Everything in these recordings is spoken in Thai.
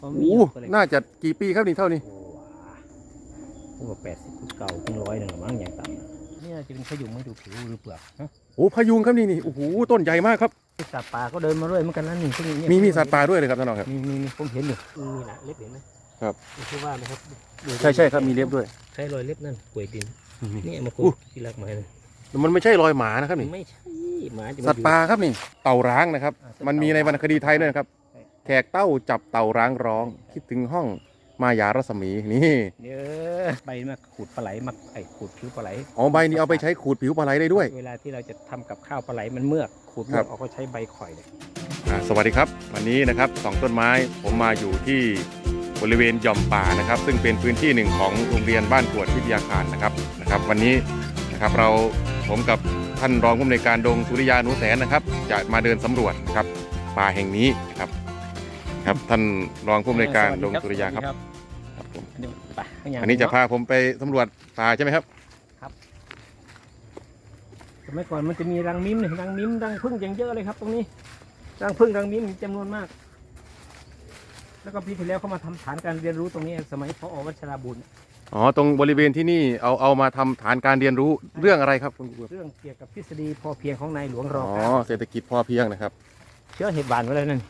พอมีโอ้ก็เลยน่าจะกี่ปีครับนี่เท่านี้โอ้โหว่าแปดสิบเก่าถึงร้อยหนึ่งหรือมั้งอย่างต่ำนะนี่น่าจะเป็นขยุงไม่ดูผิวหรือเปลือกฮะโอ้พายุงครับนี่นี่โอ้โหต้นใหญ่มากครับ สัตว์ป่าก็เดินมาด้วยเหมือนกันนั่นนี่พวกนี้เนี่ยมีมีสัตว์ป่าด้วยเลยครับท่านรองครับ มีมีมีผมเห็นอยู่มีนะเล็บเห็นไหมครับดูที่ว่าไหมครับดูใช่ใช่ครับมีเล็บด้วย ใช่รอยเล็บนั่นกล้วยดินนี่เอามาคุอู้ดที่รักมาเลยมันไม่ใช่รอยหมานะครับนี่ ไม่ใช่หมาจะมสัตว์ป่าครับนี่ เต่าร้างนะครับอ่าสัตว์มันมีในวรรณคดีไทยด้วยนะครับใช่ แขกเต้าจับเต่าร้างร้อง คิดถึงห้องมายารัศมีนี่เดี๋ยวใบมาขูดปลาไหลมาไอ้ขูดผิวปลาไหลอ๋อใบนี้เอาไปใช้ขูดผิวปลาไหลได้ด้วย เวลาที่เราจะทำกับข้าวปลาไหลมันเมือกขูดเมืครัอบกออกก็ใช้ใบข่อยเลยอ่าสวัสดีครับ วันนี้นะครับสองต้นไม้ผมมาอยู่ที่บริเวณหย่อมป่านะครับ ซึ่งเป็นพื้นที่หนึ่งของโรงเรียนบ้านกวดวิทยาคารนะครับนะครับ วันนี้นะครับเราผมกับท่านรองผู้อำนวยการดงสุริยานุแสนนะครับ จะมาเดินสำรวจนะครับป่าแห่งนี้นะครับ ครับท่านรองผู้อำนวยการดงสุริยาครับครับผมอันนี้ไปข้างหลังอันนี้จะเาพาผมไปสำรวจป่าใช่ไหมครับ สมัยก่อนมันจะมีรังมิ้มเนี่ยรังมิ้มรังผึ้งอย่างเยอะเลยครับ ตรงนี้รังผึ้งรังมิ้มมีจำนวนมาก แล้วก็ปีที่แล้วเขามาทำฐานการเรียนรู้ตรงนี้ สมัยพอวัชราบุญอ๋อตรงบริเวณที่นี่เอาเอามาทำฐานการเรียนรู้เรื่องอะไรครับคุณครูเรื่องเกี่ยวกับทฤษฎีพอเพียงของนายหลวงรอ๋ออเก้าเศรษฐกิจพอเพียงนะครับ เชื้อเห็ดหวานไว้แล้วนั่น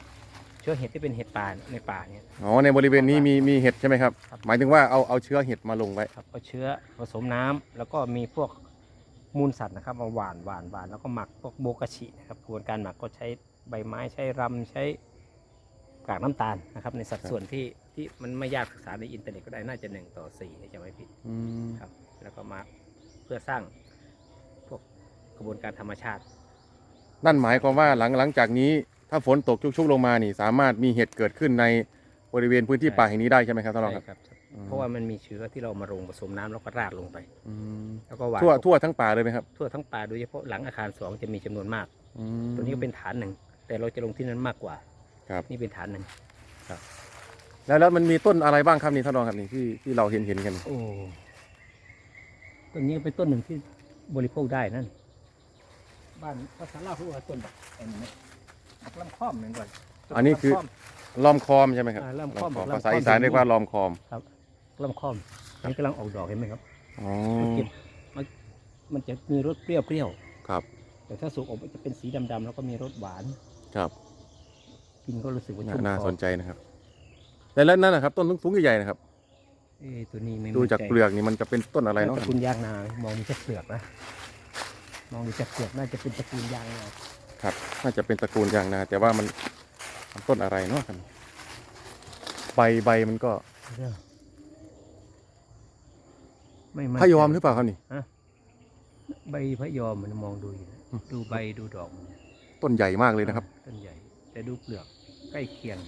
เชื้อเห็ดที่เป็นเห็ดป่าในป่าเนี่ย อ๋อในบริเวณนี้มีมีเห็ดใช่ไหมครับ ครับ หมายถึงว่าเอาเอาเชื้อเห็ดมาลงไว้ ครับเอาเชื้อผสมน้ำแล้วก็มีพวกมูลสัตว์นะครับมาหว่านหว่านหว่านแล้วก็หมักพวกโบกาชินะครับกระบวนการหมักก็ใช้ใบไม้ใช้รำใช้กากน้ำตาลนะครับ ในสัดส่วนที่ที่มันไม่ยากศึกษาในอินเทอร์เน็ตก็ได้น่าจะหนึ่งต่อสี่ถ้าจะไม่ผิด อืมครับแล้วก็มาเพื่อสร้างพวกกระบวนการธรรมชาติ นั่นหมายความว่าหลังหลังจากนี้ ถ้าฝนตกชุกๆลงมานี่สามารถมีเห็ดเกิดขึ้นในบริเวณพื้นที่ใช่ป่าแห่งนี้ได้ใช่ไหมครับท่านรองครับ ใช่ครับอืมเพราะว่ามันมีเชื้อที่เรามาลงผสมน้ำแล้วก็ราดลงไป อืมแล้วก็หว่านทั่วทั่วทั้งป่าเลยไหมครับทั่วทั้งป่าโดยเฉพาะหลังอาคารสองจะมีจำนวนมาก อืม ตัวนี้ก็เป็นฐานหนึ่ง แต่เราจะลงที่นั้นมากกว่าครับ นี่เป็นฐานหนึ่งแล้วแล้วมันมีต้นอะไรบ้างครับนี่ท่านรองครับนี่ที่ที่เราเห็นเห็นกัน โอ้ต้นนี้ก็เป็นต้นหนึ่งที่บริโภคได้นั่นบ้านภาษาลาวเขาบอกว่าต้นแบบ ไอ้นี่ไหมบักลำค่อมเหมือนกันต้อันนี้คือลำค่มลอมคอมใช่ไหมครับอ่าลอมคอมลอลอมคอม ภาษาอีสานเรียกว่าลอมคอมลำค่อมอันนี้กำลังออกดอกเห็นไหมครับอ๋อเก็บมันมันจะมีรสเปรี้ยวเปรี้ยวครับๆแต่ถ้าสุกออกมันจะเป็นสีดำๆแล้วก็มีรสหวานครับกินก็รู้สึกว่าน่าชุ่มน่าคอสนใจนะครับ แต่แล้วนั่นนะครับต้นสูงๆใหญ่ๆนะครับ เอ้ตัวนี้ไม่ดูจากมั่นใจเปลือกนี่มันจะเป็นต้นอะไรน่าเนาะตระกูลยางนามองดูจากเปลือกนะมองดูจากเปลือกน่าจะเป็นตระกูลยางนา ครับน่าจะเป็นตระกูลยางนา แต่ว่ามันมันต้นอะไรเนาะครับใบใบมันก็ไม่นพยอมหรือเปล่าครับนี่ใบพะยอมมันมองดูอยู่นะอืมดูใบดูดอกมันต้นใหญ่มากเลยนะครับ ต้นใหญ่ แต่ดูเปลือกใกล้เคียง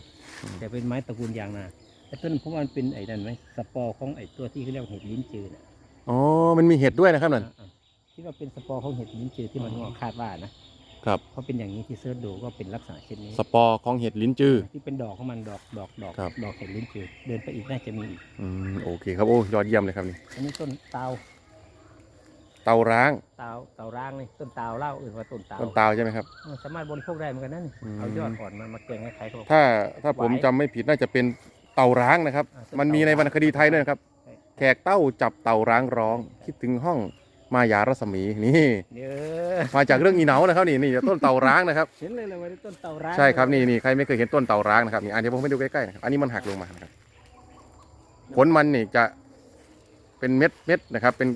อืมแต่เป็นไม้ตระกูลยางนาไอ้ต้นเพราะว่ามันเป็นไอ้นั่นไหมสปอร์ของไอ้ตัวที่เขาเรียกว่าเห็ดลิ้นจือน่ะอ๋อมันมีเห็ดด้วยนะครับนั่นอ่าๆที่ว่าเป็นสปอร์ของเห็ดลิ้นจือที่มันงอกคาดว่านะ ครับเพราะเป็นอย่างนี้ที่เสิร์ชดูก็เป็นลักษณะเช่นนี้สปอร์ของเห็ดลิ้นจือ ที่เป็นดอกของมันดอกดอกดอกครับ ดอกเห็ดลิ้นจือเดินไปอีกน่าจะมีอีกอืมโอเคครับโอ้ยอดเยี่ยมเลยครับนี่อันนี้ต้นเตาเตาร้างเตาเตาร้างนี่ต้นเตาเล่าอื่นว่าต้นเตาต้นเตาใช่ไหมครับเออสามารถบริโภคได้เหมือนกันนั่นอืม เอายอดอ่อนมันมาแกงให้ใครเขาบอกถ้าถ้าผมหวายจำไม่ผิดน่าจะเป็นเต่าร้างนะครับ อ่าต้นมันมีในวรรณคดีไทยด้วยนะครับ ใช่ แขกเต้าจับเต่าร้างร้อง คิดถึงห้อง มายารัศมีนี่เดี๋ยวมาจากเรื่องอีเหนานะครับนี่นี่ต้นเต่าร้างนะครับ เห็นเลยเลยว่าต้นเตาร้างใช่ครับนี่นี่ใครไม่เคยเห็นต้นเต่าร้างนะครับนี่อันนี้ผมให้ดูใกล้ๆนะครับอันนี้มันหักลงมานะครับผลมันนี่จะเป็นเม็ดเม็ดนะครับ เป็น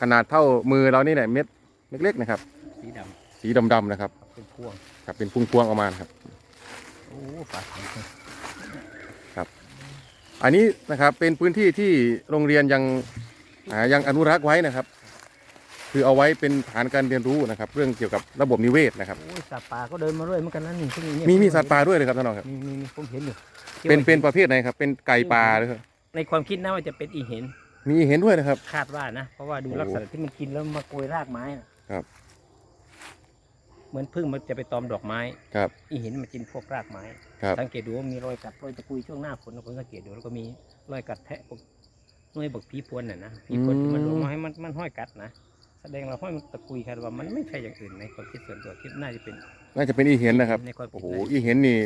ขนาดเท่ามือเรานี่แหละเม็ดเล็กๆนะครับ สีดสีดำๆนะครับำเป็นพวงครับเป็นพวงๆออกมานะครับโอ้ปากของมันอันนี้นะครับเป็นพื้นที่ที่โรงเรียนยังอ่ายังอนุรักษ์ไว้นะครับ คือเอาไว้เป็นฐานการเรียนรู้นะครับ เรื่องเกี่ยวกับระบบนิเวศนะครับ โอ้ยสัตว์ป่าก็เดินมาด้วยเหมือนกันนั่นนี่พวกนี้เนี่ยมีมีสัตว์ป่าด้วยเลยครับท่านรองครับ มีมีมีผมเห็นอยู่เป็นเป็นประเภทไหนครับ เป็นไก่ป่าหรือในความคิดนะว่าจะเป็นอีเห็นมีเห็นด้วยนะครับ คาดว่านะ เพราะว่าดูโอ้ลักษณะที่มันกินแล้วมาโกยรากไม้นะครับ เหมือนพึ่งมันจะไปตอมดอกไม้ ครับ อีเห็นมันกินพวกรากไม้ ครับ สังเกตดูว่ามีรอยกัดรอยตะกุยช่วงหน้าฝนนะผมสังเกตดูแล้วก็มีรอยกัดแทะพวกหน่วยบักผีพวนน่ะนะผีพวนที่มันลงมาให้มันมันห้อยกัดนะแส ดงเราห้อยมันตะกุยคาดว่ามันไม่ใช่อย่างอื่นในความคิดส่วนตัวคิดน่าจะเป็น น่าจะเป็นอีเห็นนะครับในความคิโอ้ดโหน่าจะอีเห็นนี่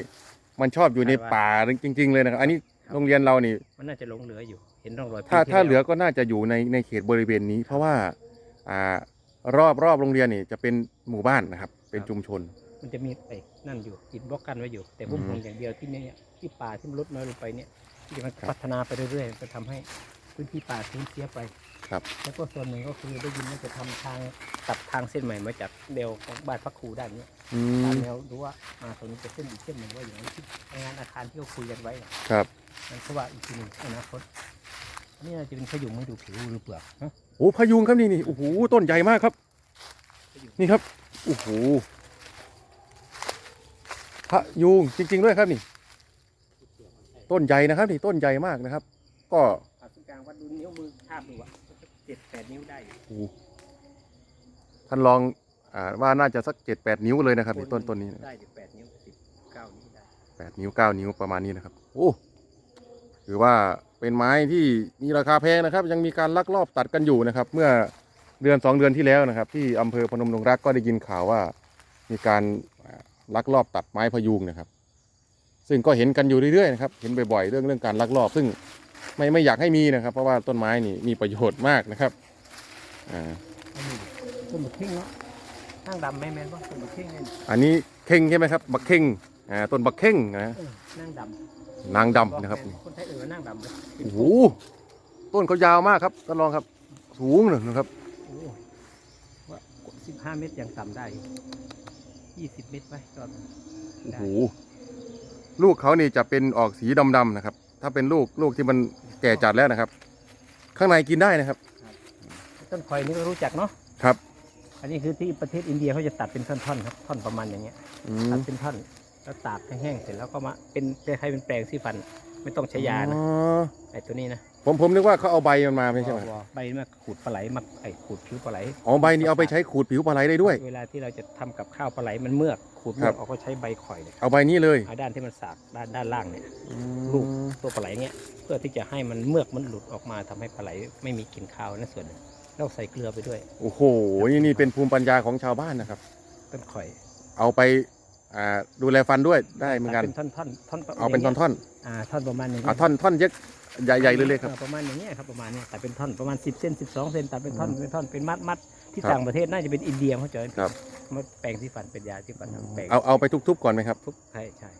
มันชอบอยู่ในป่าจริง ๆ เลยนะครับ อันนี้โรงเรียนเรานี่ มันน่าจะหลงเหลืออยู่ เห็นร่องรอยถ้าปีที่ถ้าเหลือแล้วก็น่าจะอยู่ในในเขตบริเวณนี้ เพราะว่าอ่ารอบรอบโรงเรียนนี่จะเป็นหมู่บ้านนะครับ เป็นชุมชน มันจะมีไอ้นั่นอยู่อิฐบล็อกกันไว้อยู่ แต่ผมอืมห่วงอย่างเดียวที่เนี่ยที่ป่าที่มันลดน้อยลงไปเนี่ยที่มันครับพัฒนาไปเรื่อยๆมันจะทำให้พื้นที่ป่าสูญเสียไป ครับ แล้วก็ส่วนหนึ่งก็คือได้ยินว่าจะทำทางตัดทางเส้นใหม่มาจากเดวของบ้านพักครูด้านเนี้ยอืตามมแนวดูว่ามาตรงนี้จะเส้นอีกเส้นหนึ่งว่าอย่างนี้ที่งานอาคารที่เขาคุยกันไว้น่ะครับมันก็ว่าอีกทีหนึ่งอนาคตอันนี้น่าจะเป็นขยุงไม่ดูผิวหรือเปลือกฮะโอ้พะยุงครับนี่นี่โอ้โหต้นใหญ่มากครับ นี่ครับโอ้โหพะยุงจริง ๆ ด้วยครับนี่ ต้นใหญ่นะครับนี่ต้นใหญ่มากนะครับ ก็ ผ่าศูนย์กลางวัดดูนิ้วมือทาบดูอะ เจ็ดแปดนิ้วได้อยู่โอ้โหท่านลองอ่าว่าน่าจะสักเจ็ดแปดนิ้วเลยนะครับนี่ต้นต้นนี้ได้อยู่แปดนิ้วสิบเก้านิ้วได้แปดนิ้วเก้านิ้วประมาณนี้นะครับ โอ้ถือว่าเป็นไม้ที่มีราคาแพงนะครับ ยังมีการลักลอบตัดกันอยู่นะครับ เมื่อเดือนสองเดือนที่แล้วนะครับ ที่อำเภอพนมดงรักก็ได้ยินข่าวว่า มีการอ่าลักลอบตัดไม้พะยูงนะครับ ซึ่งก็เห็นกันอยู่เรื่อยๆนะครับ เห็นบ่อยๆเรื่องเรื่องการลักลอบ ซึ่ง ไม่ไม่อยากให้มีนะครับ เพราะว่าต้นไม้นี่มีประโยชน์มากนะครับอ่าอันนี้ต้นบักเข่งเนาะนั่งดำแม่แม่นว่าต้นบักเข่งเนี่ยอันนี้เข่งใช่ไหมครับบักเข่งอ่าต้นบักเข่งนะเออนั่งดำนางดำนะครับคนไทยเออนั่งดำเลยโอ้โหต้นเขายาวมากครับท่านรองครับ สูงเลยนะครับโอ้ว่าสิบห้าเมตรยังต่ำได้ยี่สิบเมตรไหมตอนโอ้โหลูกเขานี่จะเป็นออกสีดำๆนะครับ ถ้าเป็นลูกลูกที่มัน แก่จัดแล้วนะครับ ข้างในกินได้นะครับ ต้นคอยนี่ก็รู้จักเนาะครับ อันนี้คือที่ประเทศอินเดียเขาจะตัดเป็นท่อนๆครับท่อนประมาณอย่างเงี้ยอืตัมดเป็นท่อนแล้วตากให้แห้งเสร็จแล้วก็มาเป็นคล้ายๆเป็นแปรงสีฟัน ไม่ต้องใช้ยานะอ๋อไอ้ตัวนี้นะ ผมผมนึกว่าเขาเอาใบมันมาไม่ใช่ไหมวอใบมาขูดปลาไหลมาไอ้ขูดผิวปลาไหลอ๋อใบนี้เอาไปใช้ขูดผิวปลาไหลได้ด้วย เวลาที่เราจะทำกับข้าวปลาไหลมันเมือกขูดเมืครัอบกเราก็ใช้ใบข่อยเนี่ยเอาใบนี้เลยเอาด้านที่มันสากด้านด้านล่างเนี่ยลูกตัวปลาไหลเนี่ยเพื่อที่จะให้มันเมือกมันหลุดออกมาทำให้ปลาไหลไม่มีกลิ่นคาวนั่นส่วนหนึ่งเราใส่เกลือไปด้วยโอ้โหนี่นี่เป็นภูมิปัญญาของชาวบ้านนะครับ ต้นข่อยเอาไปอ่าดูแลฟันด้วยได้เหมือนกัน ตัดเป็นท่อนท่อนท่อนเอาเป็นท่อนๆอ่าท่อนประมาณอย่างๆเอาท่อนท่อนเย อะใหญ่ๆเลยๆครับออประมาณอย่างเงี้ยครับประมาณเนี้ยตัดเป็นท่อนประมาณ 10เซน12เซนตัดเป็นท่อนอืมเป็นท่อนเป็นมัดมัดที่ครับต่างประเทศน่าจะเป็นอินเดียเขาจะครับ มาแปรงที่ฟันเป็นยาที่ฟันทำแปรงเอาเอาไปทุบๆก่อนไหมครับ ทุกใช่ใช่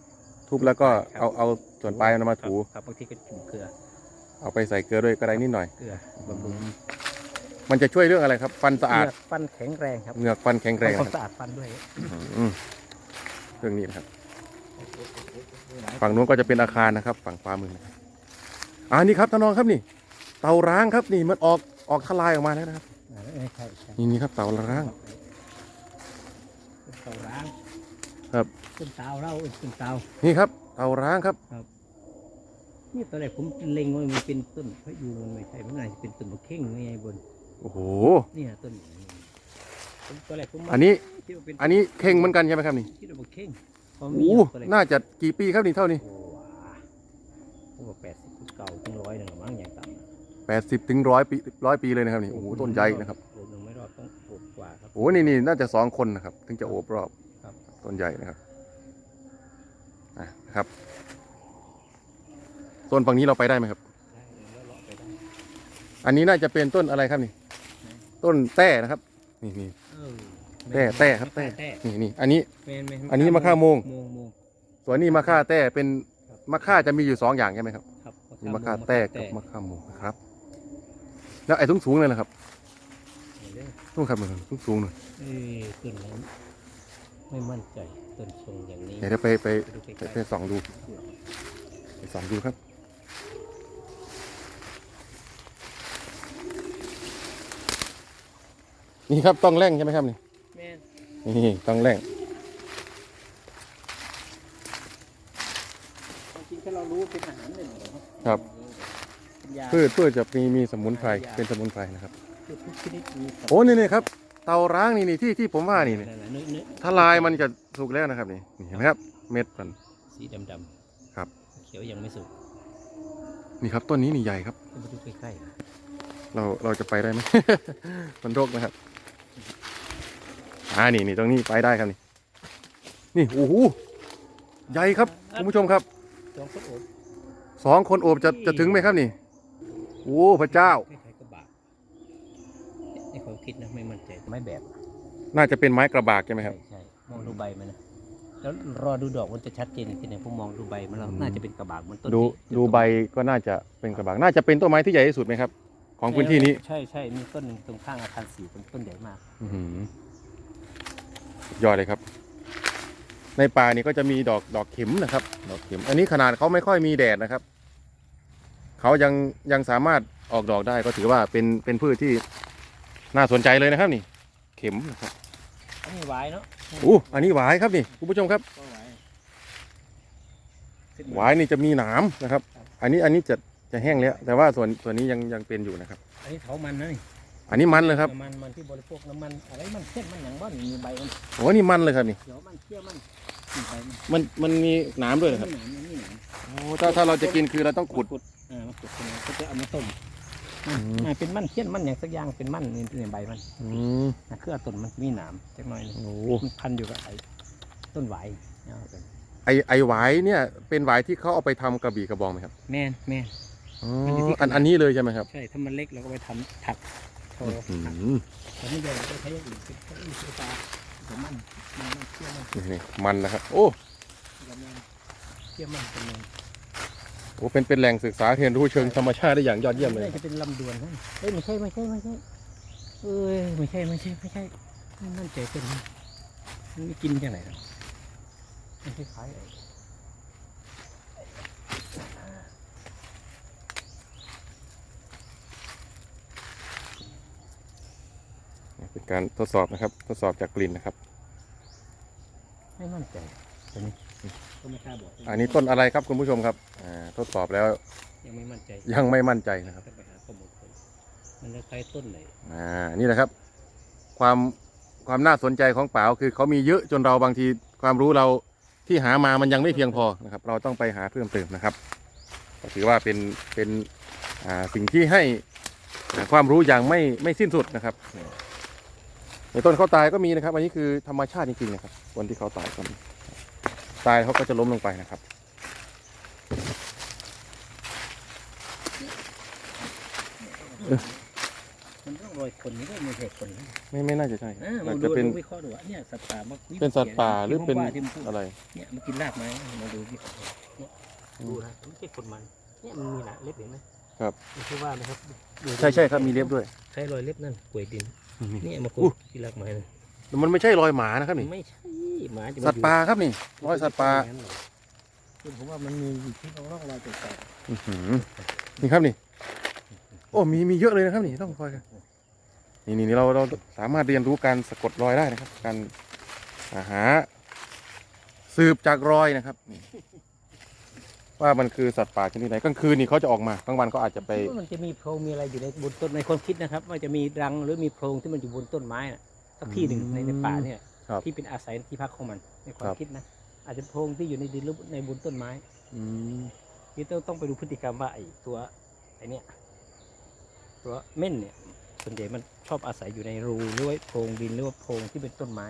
ทุบแล้วก็ครับเอาเอาส่วนปลายมันมาถูครับครับบางทีก็จุ่มเกลือ เอาไปใส่เกลือด้วยก็ได้นิดหน่อยเกลือบำรุงมันจะช่วยเรื่องอะไรครับ ฟันสะอาดเหงือกฟันแข็งแรงครับเหงือกฟันแข็งแรงทำความนะครับสะอาดฟันด้วยอืมเรื่องนี้นะครับ ฝั่งนู้นก็จะเป็นอาคารนะครับ ฝั่งขวามือนะครับ อ่านี่ครับท่านรองครับนี่ เตาร้างครับนี่มันออกออกทลายออกมาแล้วนะครับอ่าเออใช่ใช่นี่นี่ครับเตาร้างเป็นเตาร้างครับเป็นเตาเราเออเป็นเตานี่ครับเตาร้างครับนี่ตอนแรกผมเล็งว่ามันเป็นต้นพะยูงมันไม่ใช่มันน่าจะเป็นต้นมะเข่งไงบนโอ้โหนี่นะต้นนี้ผมตอนแรกผมอันนี้คิดว่าเป็นอันนี้เข่งเหมือนกันใช่ไหมครับนี่คิดว่าเข่งพอโอ้มีโหตัวเล็กน่าจะกี่ปีครับนี่เท่านี้โอ้ว้าผมว่าแปดสิบเก่าถึงร้อยหนึ่งหรอมั้งอย่างต่ำแปดสิบถึงร้อยปีร้อยปีเลยนะครับนี่โอ้โหต้นใหญ่นะครับโอบหนึ่งไม่รอดต้องโอบกว่าครับ โอ้โหนี่นี่น่าจะสองคนนะครับ ถึงจะโอบรอบครับ ต้นใหญ่นะครับอะครับต้นฝั่งนี้เราไปได้ไหมครับ ได้แล้วเลาะไปได้อันนี้น่าจะเป็นต้นอะไรครับนี่ ต้นแต้นะครับ นี่นี่เออแต้แต้ครับแต้แต้นี่นี่อันนี้แมนแมนอันนี้มะข่าโมง โมงโมง ส่วนนี้มะค่าแต้เป็นครับมะค่าจะมีอยู่สองอย่างใช่ไหมครับ ครับ มีมะค่าแต้กับมะค่าโมงนะครับ แล้วไอ้สูงสูงๆเลยนะครับเด้อนู่นครับสูงสูงๆหน่อยเอ้ยต้นนั้นไม่มั่นใจต้นทรงอย่างนี้เดี๋ยวไปไปไปดูใกไปล้ไปส่องดูไปส่องดูครับนี่ครับต้องแร่งใช่ไหมครับนี่ๆแม่นนี่ต้องแร่งจริงๆถ้าเรารู้ว่าเป็นอาหารหนึ่งเหรอ ครับเป็นยาพืชพืชจะมีมีสมุนไพรเป็นสมุนไพรนะครับ พืชทุกชนิดมีสรรพโอ้นี่นี่ครับเตาร้างนี่นี่ที่ที่ผมว่านี่นี่นั่นน่ะเนื้อเนื้อถ้าลายมันจะสุกแล้วนะครับนี่นี่เห็นไหมครับ เม็ดมัน สีดำๆครับเขียวยังไม่สุกนี่ครับต้นนี้นี่ใหญ่ครับ ต้องไปดูใกล้ๆนะเราเราจะไปได้ไหม มันรกนะครับ อ่านี่นี่ตรงนี้ไปได้ครับนี่ นี่โอ้โหใหญ่ครับคุณผู้ชมครับสองคนโอบ สองคนโอบจะจะถึงไหมครับนี่ โอ้พระเจ้าคล้ายๆกระบะในความคิดนะไม่มั่นใจไม่แบบน่าจะเป็นไม้กระบากใช่ไหมครับใช่มองดูใบมันนะแล้วรอดูดอกมันจะชัดเจนที่ไหนผมมองดูใบมันแล้วอืมน่าจะเป็นกระบากเหมันต้นดูที่ดูใบก็น่าจะเป็นกระบาก น่าจะเป็นต้นไม้ที่ใหญ่ที่สุดไหมครับ ของพื้นที่นี้ใช่ใช่มีต้นหนึ่งตรงข้างอาคารสีเป็นต้นใหญ่มาก อื้อหือสุดยอดเลยครับ ในป่านี่ก็จะมีดอกดอกเข็มนะครับ ดอกเข็ม อันนี้ขนาดเขาไม่ค่อยมีแดดนะครับ เขายังยังสามารถออกดอกได้ก็ถือว่าเป็นเป็นพืชที่น่าสนใจเลยนะครับนี่ เข็มนะครับอันนี้หวายเนาะอู้อันนี้หวายครับนี่คุณผู้ชมครับก็หวายขึ้นหมวายนี่จะมีหนามนะครับ อันนี้อันนี้จะจะแห้งแล้ว แต่ว่าส่วนส่วนนี้ยังยังเป็นอยู่นะครับ อันนี้เถามันนะนี่อันนี้มันเลยครับน้ำมันมันที่บริโภคน้ำมันอะไรมันเส้นมันอย่างบ้านมีใบมันโอ้นี่มันเลยครับนี่เขียวมันเขี้ยวมันมีใบมันมันมันมีหนามด้วยเหรอครับมีหนามมันมีหนามโอ้ถ้าถ้าเราจะกินคือเราต้องขุด อ่ามาขุดขึ้นมาก็จะเอามาต้มอืมอ่าเป็นมันเขี้ยนมันอย่างสักอย่างเป็นมันนี่ในใบมันอืมนะคือเอาต้นมันมีหนามจักหน่อยหนึงโอ้มันพันอยู่กับไอ้ต้นหวายเอาไปไอไอหวายเนี่ยเป็นหวายที่เขาเอาไปทำกระบี่กระบองไหมครับแม่นแม่น อ๋อมันอยู่ที่ขนาด อันอันนี้เลยใช่ไหมครับใช่ถ้ามันเล็กเราก็ไปทำถักโชว์อืถักมแต่ไม่ใหญ่เราก็ใช้อย่างอื่นเป็นเก้าอี้โซฟาแต่มันมันมันเขี้ยวมันนี่นี่มันนะครับโอ้กับมันเขี้ยวมันเป็นไง โหเป็นเป็นแหล่งศึกษาเรียนรู้เชิงธรรมชาติได้อย่างยอดเยี่ยมเลย น่าจะเป็นลำดวนนั่นเอ้ยไม่ใช่ไม่ใช่ไม่ใช่เอ้ยไม่ใช่ไม่ใช่ไม่ใช่มันนั่นใจเป็นมันไม่กินจังไหนหรอกมันคล้ายๆไอ้เป็นการทดสอบนะครับ ทดสอบจากกลิ่นนะครับ ไม่มั่นใจตัวนี้ ก็ไม่กล้าบอกอันนี้ต้นอะไรครับคุณผู้ชมครับอ่าทดสอบแล้วยังไม่มั่นใจยังไม่มั่นใจนะครับต้องไปหาข้อมูลคนมันจะคล้ายต้นไหนอ่านี่แหละครับ ความความน่าสนใจของป่าก็คือเขามีเยอะจนเราบางทีความรู้เราที่หามามันยังไม่เพียงพอนะครับ เราต้องไปหาเพิ่มเติมนะครับก็ถือว่าเป็นเป็นอ่าสิ่งที่ให้อ่าความรู้อย่างไม่ไม่สิ้นสุดนะครับในต้นเขาตายก็มีนะครับ อันนี้คือธรรมชาติจริงๆนะครับ วันที่เขาตายก็มี ตายเขาก็จะล้มลงไปนะครับ มันต้องรอยคนนี่ก็ไม่ใช่คนนะไม่ไม่น่าจะใช่อ่าน่ามาจะดูเป็นดูวิเคราะห์ดูว่าเนี่ยสัตว์ป่ามาคุยเป็นสัตว์ป่าหรือเป็นที่ผมว่าที่มันพูดอะไร เนี่ยมันกินรากไม้มาดูวิเคราะห์เนี่ยดูนะไม่ใช่คนมันเนี่ยมันมีหนะเล็บเห็นไหมครับไม่ใช่ว่านะครับดูใช่ใช่ครับมีเล็บด้วย ใช้รอยเล็บนั่นกล้วยดินเนี่ยมาคุอู้ยกินรากไม้นั่นมันไม่ใช่รอยหมานะครับนี่ไม่ใช่ หมาจะมสัตว์ป่าครับนี่รอยสัตว์ป่าคือผมว่ามันมีอยู่ที่ร่องรอยแปลกอื้อหือนี่ครับนี่ โอ้มีมีเยอะเลยนะครับนี่ต้องคอยกันนี่นี่นี่เราเราสามารถเรียนรู้การสะกดรอยได้นะครับ การอ่าหา สืบจากรอยนะครับนี่ว่ามันคือสัตว์ป่าชนิดไหนกลางคืนนี่เขาจะออกมากลางวันเขาอาจจะๆไปว่ามันจะมีโพรงมีอะไรอยู่ในบนต้นในความคิดนะครับว่าจะมีรังหรือมีโพรงที่มันอยู่บนต้นไม้น่ะสักที่หนึ่งในในป่าเนี่ย ครับที่เป็นอาศัยที่พักของมันในควาคมรับ คิดนะอาจจะโพรงที่อยู่ในดินหรือในบนต้นไม้อืมที่ต้องต้องไปดูพฤติกรรมว่าไอ้ตัวไอ้เนี่ยตัวเม่นเนี่ยส่วนใหญ่มันชอบอาศัยอยู่ในรูหรือว่าโพรงดินหรือว่าโพรงที่เป็นต้นไม้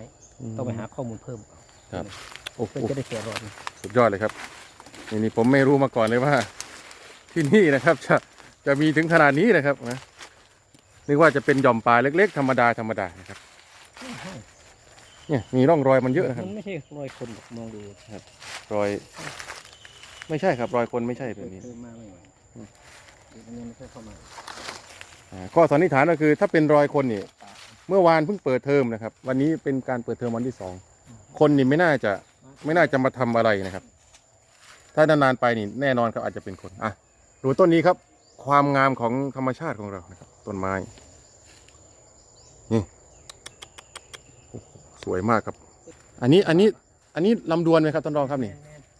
ต้องไปหาข้อมูลเพิ่มก่อนครับโอ้โหเพื่อจะได้แกะรอยสุดยอดเลยครับ นี่นี่ผมไม่รู้มาก่อนเลยว่า ที่นี่นะครับ จะจะมีถึงขนาดนี้นะครับนะนึกว่าจะเป็นหย่อมป่าเล็ก ๆ ธรรมดาธรรมดานะครับ เนี่ยมีร่องรอยมันเยอะนะครับ มันไม่ใช่รอยคนหรอกมองดูรอย ไม่ใช่ครับ รอยคนไม่ใช่แบบนี้ เพิ่มมากไม่ไหวอืมเดี๋ยวมันยังไม่ค่อยเข้ามาอ่าข้อสันนิษฐานก็คือถ้าเป็นรอยคนนี่เมื่อวานเพิ่งเปิดเทอมนะครับ วันนี้เป็นการเปิดเทอมวันที่สองคนนี่ไม่น่าจะไม่น่าจะมาทำอะไรนะครับ ถ้านานๆไปนี่แน่นอนครับอาจจะเป็นคนอะดูต้นนี้ครับ ความงามของธรรมชาติของเรานะครับ ต้นไม้นี่โอ้โห สวยมากครับ อันนี้อันนี้อันนี้ลำดวนไหมครับท่านรองครับนี่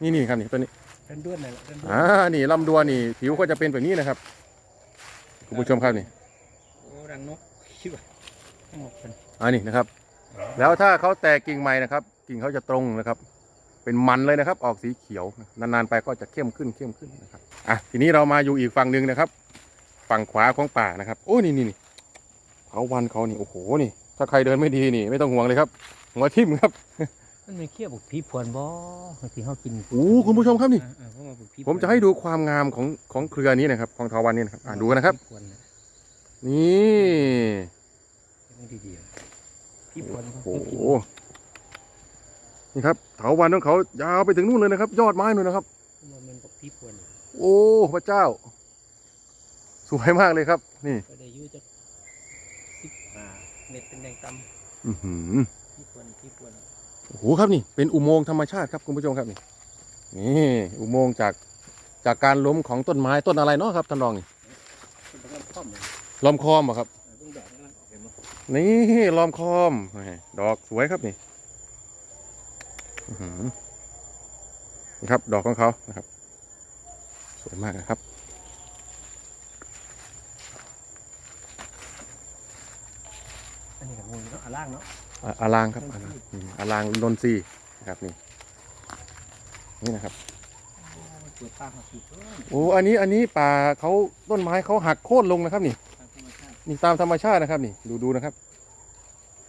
นี่นี่ครับนี่ต้นนี้เดินด้วนนั่นแหละเดินด้วนอ่านี่ลำดวนนี่ผิวก็จะเป็นแบบนี้นะครับคุณผู้ชมครับนี่โอ้รังนกชิบะทั้งหมดเป็นอ่านี่นะครับ แล้วถ้าเขาแตกกิ่งใหม่นะครับ กิ่งเขาจะตรงนะครับ เป็นมันเลยนะครับ ออกสีเขียวนานๆไปก็จะเข้มขึ้นเข้มขึ้นนะครับอะทีนี้เรามาอยู่อีกฝั่งหนึ่งนะครับ ฝั่งขวาของป่านะครับ โอ้นี่นี่นี่เถาวันเขานี่โอ้โหนี่ ถ้าใครเดินไม่ดีนี่ ไม่ต้องห่วงเลยครับ หัวทิ่มครับ มันเป็นเขี้ยวบุกผีพวนบ่บางทีเขากินโอ้คุณผู้ชมครับนี่ อ่าอ่าเพราะว่าบุกผีพวนผมจะให้ดูความงามของของเครือนี้นะครับ ของเทาวันนี้นะครับอ่าดูนะครับ ผีพวนน่ะนี่ไม่ดีดีๆผีพวนโอ้โหนี่ครับเถาวันของเขายาวไปถึงนู่นเลยนะครับ ยอดไม้นู่นนะครับ มันเป็นบุกผีพวนโอ้พระเจ้า สวยมากเลยครับ นี่ ก็ได้อยุ่จะสิบห้า เน็ตเป็นแดงตอือหือำผีพวนผีพวนโอ้โหครับนี่เป็นอุโมงค์ธรรมชาติครับคุณผู้ชมครับนี่นี่อุโมงค์จากจากการล้มของต้นไม้ต้นอะไรเนาะครับท่านรองนี่เป็นกำลังคล่อมเลยลอมคอมเหรอครับอ่าเพิ่งแดดกำลังออกเห็นไหมนี่ลอมคอมแหม่ดอกสวยครับนี่อื้อหือนี่ครับดอกของเขานะครับ สวยมากนะครับ อันนี้กับงูเนาะอา ล่างเนาะอะอาลางครับอาลางอืมอาลางนนทรีย์นะครับนี่นี่นะครับ โอ้มันเกิดป้ามาผิดเพิ่มโอ้ อันนี้ อันนี้ป่าเขาต้นไม้เขาหักโค่นลงนะครับนี่ ทางธรรมชาตินี่ตามธรรมชาตินะครับนี่ ดูดูนะครับ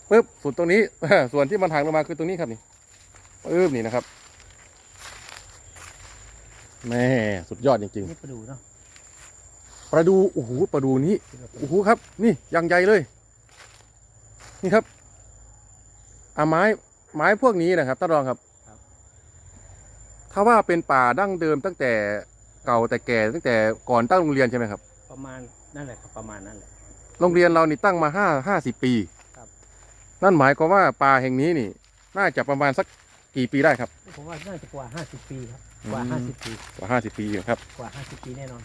ปึ๊บส่วนตรงนี้ ส่วนที่มันหักลงมาคือตรงนี้ครับนี่ปึ๊บนี่นะครับ แม่สุดยอดจริงนี่ประดูเนาะๆปลาดู โอ้โหปลาดูนี้ โอ้โหครับ นี่อยังใหญ่เลย นี่ครับ อ่าไม้ไม้พวกนี้นะครับท่านรองครับ ถ้าว่าเป็นป่าดั้งเดิมตั้งแต่เก่าแต่แก่ตั้งแต่ก่อนตั้งโรงเรียนใช่ไหมครับ ประมาณนั่นแหละครับประมาณนั่นแหละ โรงเรียนเรานี่ตั้งมาห้าห้าสิบปีครับ นั่นหมายความว่าป่าแห่งนี้นี่ น่าจะประมาณสักกี่ปีได้ครับ ผมว่าน่าจะกว่า50ปีครับอืมกว่า50ปีกว่าห้าสิบปีนะครับกว่า50ปีแน่นอน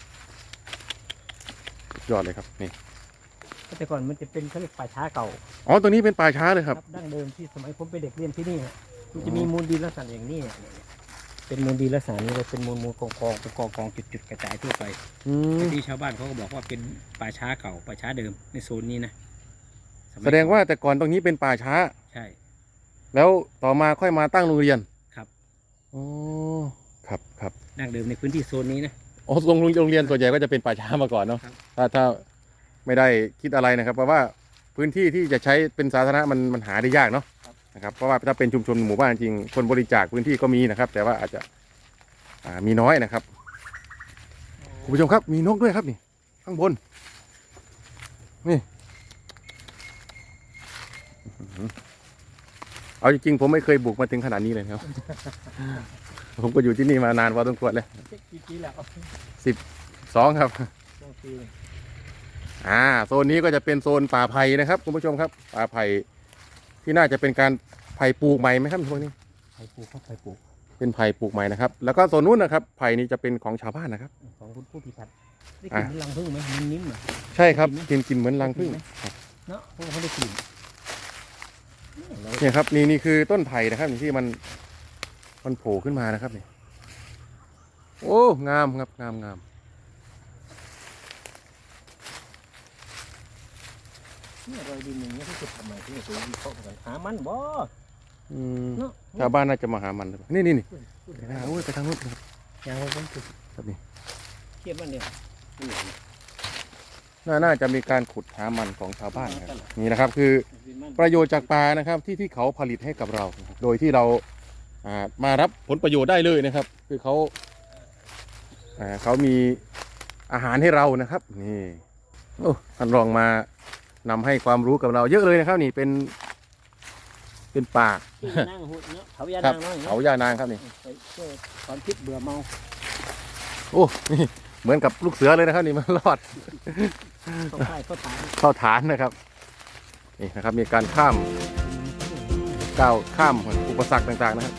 สุดยอดเลยครับนี่ แต่ก่อนมันจะเป็นเขาเรียกป่าช้าเก่าอ๋อตรงนี้เป็นป่าช้าเลยครับ ดั้งเดิมที่สมัยผมเป็นเด็กเรียนที่นี่นะมันจะอ๋อมีมูลดินลักษณะอย่างนี้เนี่ยเนี่ยเป็นมูลดินลักษณะนี้เลยเป็นมูลมูลกองกองเป็นกองกองจุดจุดกระจายทั่วไปอืมที่ชาวบ้านเขาก็บอกว่าเป็นป่าช้าเก่าป่าช้าเดิมในโซนนี้นะมัยแสดงว่าแต่ก่อนตรงนี้เป็นป่าช้า ใช่ แล้วต่อมาค่อยมาตั้งโรงเรียนครับอ๋อครับครับดั้งเดิมในพื้นที่โซนนี้นะอ๋อโรงโรงเรียนส่วนใหญ่ก็จะเป็นป่าช้ามาก่อนเนาะครับถ้าถ้า ไม่ได้คิดอะไรนะครับ เพราะว่าพื้นที่ที่จะใช้เป็นสาธารณะมันมันหาได้ยากเนาะนะครับเพราะว่าถ้าเป็นชุมชนหมู่บ้านจริงคนบริจาคพื้นที่ก็มีนะครับ แต่ว่าอาจจะอ่ามีน้อยนะครับคุณผู้ชมครับมีนกด้วยครับนี่ ข้างบน นี่อื้อหือเอาจริงๆผมไม่เคยบุกมาถึงขนาดนี้เลยนะครับ ผมก็อยู่ที่นี่มานานพอสมควรแล้วเจ็ดกี่ปีแล้วสองครับสองปี อ่าโซนนี้ก็จะเป็นโซนป่าไผ่นะครับคุณผู้ชมครับป่าไผ่ที่น่าจะเป็นการไผ่ปลูกใหม่ไหมครับพวกนี้ไผ่ปลูกเขาไผ่ปลูก เป็นไผ่ปลูกใหม่นะครับ แล้วก็โซนนู้นนะครับไผ่นี้จะเป็นของชาวบ้านนะครับ ของคุณผู้พิพัฒน์ได้กลินเหมือนรังผึ้งไหมมันนิ่มๆอะใช่ครับกินกินเหมือนรังผึ้งครับเนาะพวกเขาได้กลิ่นเราเนี่ยครับนี่นี่คือต้นไผ่นะครับนี่ที่มันมันโผล่ขึ้นมานะครับนี่โอ้งามครับงามงาม เนี่ยรอยดินอย่างเงี้ยที่จะทำไมที่จะไปวิเคราะห์กันหามันบ่อืมเนาะชาวบ้านน่าจะมาหามันหรือเปล่านี่นี่นี่พูดพูดเดี๋ยวนะโอ้ยไปทางนู้นครับอย่างว่าผมคือครับนี่เทียบมันเนี่ยนี่น่าน่าจะมีการขุดหามันของชาวบ้านนะครับนี่นะครับคือดินมันประโยชน์จากปลานะครับที่ที่เขาผลิตให้กับเรานะครับโดยที่เราอ่ามารับผลประโยชน์ได้เลยนะครับ คือเขาอ่าเขามีอาหารให้เรานะครับ นี่โอ้ท่านรองมา นำให้ความรู้กับเราเยอะเลยนะครับ นี่เป็นเป็นป่าที่นั่งหุ่นเนาะเขายาครับนางน้อยเขาย่านางครับนี่ไปช่วยตอนคิดเบื่อเมาโอ้นี่เหมือนกับลูกเสือเลยนะครับ นี่มันรอด เข้าค่ายเข้าฐานเข้าฐานนะครับนี่นะครับมีการข้ามก้าวข้ามอุปสรรคต่างๆนะครับ